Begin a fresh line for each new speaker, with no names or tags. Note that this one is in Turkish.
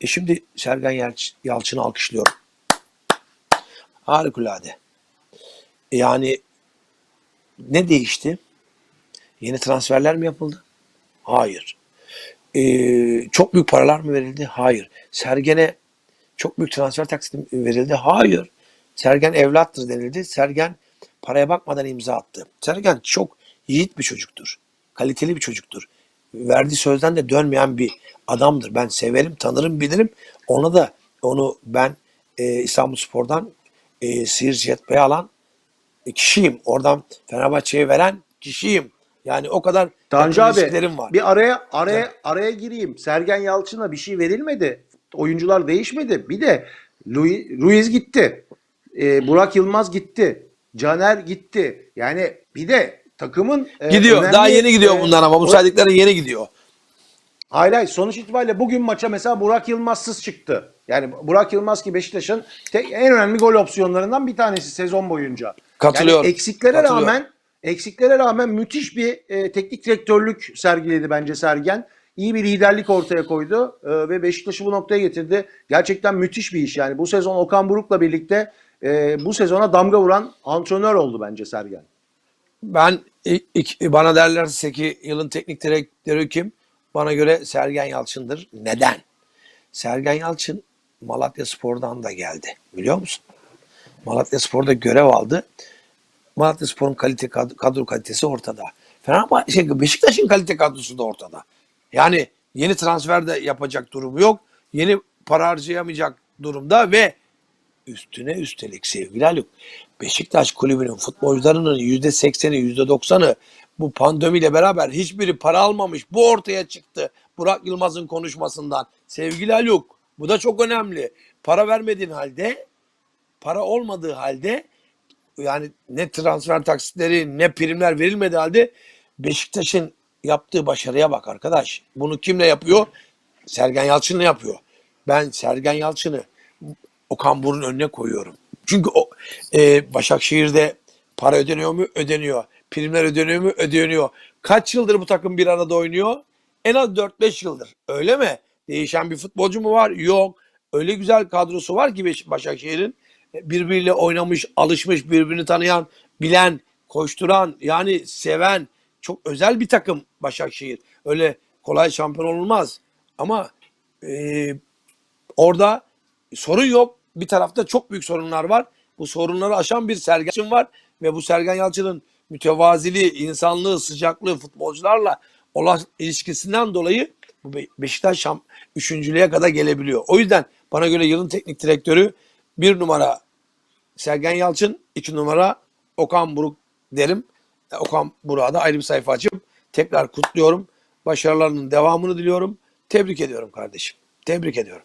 E şimdi Sergen Yalç- Yalçın'ı alkışlıyorum. Harikulade. Yani ne değişti? Yeni transferler mi yapıldı? Hayır. Ee, çok büyük paralar mı verildi? Hayır. Sergen'e çok büyük transfer taksiti verildi? Hayır. Sergen evlattır denildi. Sergen paraya bakmadan imza attı. Sergen çok yiğit bir çocuktur. Kaliteli bir çocuktur. Verdiği sözden de dönmeyen bir adamdır. Ben severim, tanırım, bilirim. Ona da onu ben e, İstanbul Spor'dan e, Siirt Jetpay'ı alan kişiyim. Oradan Fenerbahçe'ye veren kişiyim. Yani o kadar
Tanju abi
var.
bir araya araya araya gireyim. Sergen Yalçın'a bir şey verilmedi. Oyuncular değişmedi. Bir de Luis, Ruiz gitti. Ee, Burak Yılmaz gitti. Caner gitti. Yani bir de takımın e,
Gidiyor.
önemli,
Daha yeni gidiyor
e,
bunlar ama bu saydıkları yeni gidiyor.
Hayır hayır sonuç itibariyle bugün maça mesela Burak Yılmazsız çıktı. Yani Burak Yılmaz ki Beşiktaş'ın en önemli gol opsiyonlarından bir tanesi sezon boyunca.
Katılıyorum.
Yani eksiklere
Katılıyorum.
rağmen eksiklere rağmen müthiş bir e, teknik direktörlük sergiledi bence Sergen. İyi bir liderlik ortaya koydu e, ve Beşiktaş'ı bu noktaya getirdi. Gerçekten müthiş bir iş yani. Bu sezon Okan Buruk'la birlikte e, bu sezona damga vuran antrenör oldu bence Sergen.
Ben bana derlerse ki yılın teknik direktörü kim? Bana göre Sergen Yalçın'dır. Neden? Sergen Yalçın Malatya Spor'dan da geldi. Biliyor musun? Malatya Spor'da görev aldı. Malatya Spor'un kalite kadro kalitesi ortada. Fenerbahçe şey, Beşiktaş'ın kalite kadrosu da ortada. Yani yeni transfer de yapacak durumu yok. Yeni para harcayamayacak durumda ve üstüne üstelik sevgili Haluk Beşiktaş kulübünün futbolcularının %80'i %90'ı bu pandemiyle beraber hiçbiri para almamış. Bu ortaya çıktı Burak Yılmaz'ın konuşmasından. Sevgili Haluk bu da çok önemli. Para vermediğin halde para olmadığı halde yani ne transfer taksitleri ne primler verilmediği halde Beşiktaş'ın yaptığı başarıya bak arkadaş. Bunu kimle yapıyor? Sergen Yalçın'la yapıyor. Ben Sergen Yalçın'ı Okan Buruk'un önüne koyuyorum. Çünkü o e, Başakşehir'de para ödeniyor mu? Ödeniyor. Primler ödeniyor mu? Ödeniyor. Kaç yıldır bu takım bir arada oynuyor? En az 4-5 yıldır. Öyle mi? Değişen bir futbolcu mu var? Yok. Öyle güzel kadrosu var ki Başakşehir'in. E, Birbiriyle oynamış, alışmış, birbirini tanıyan, bilen, koşturan, yani seven çok özel bir takım Başakşehir. Öyle kolay şampiyon olunmaz. Ama e, orada sorun yok. Bir tarafta çok büyük sorunlar var. Bu sorunları aşan bir Sergen var ve bu Sergen Yalçın'ın mütevaziliği, insanlığı, sıcaklığı futbolcularla olan ilişkisinden dolayı bu Be- Beşiktaş şam, üçüncülüğe kadar gelebiliyor. O yüzden bana göre yılın teknik direktörü bir numara Sergen Yalçın, iki numara Okan Buruk derim. E, Okan Buruk'a da ayrı bir sayfa açıp tekrar kutluyorum. Başarılarının devamını diliyorum. Tebrik ediyorum kardeşim. Tebrik ediyorum.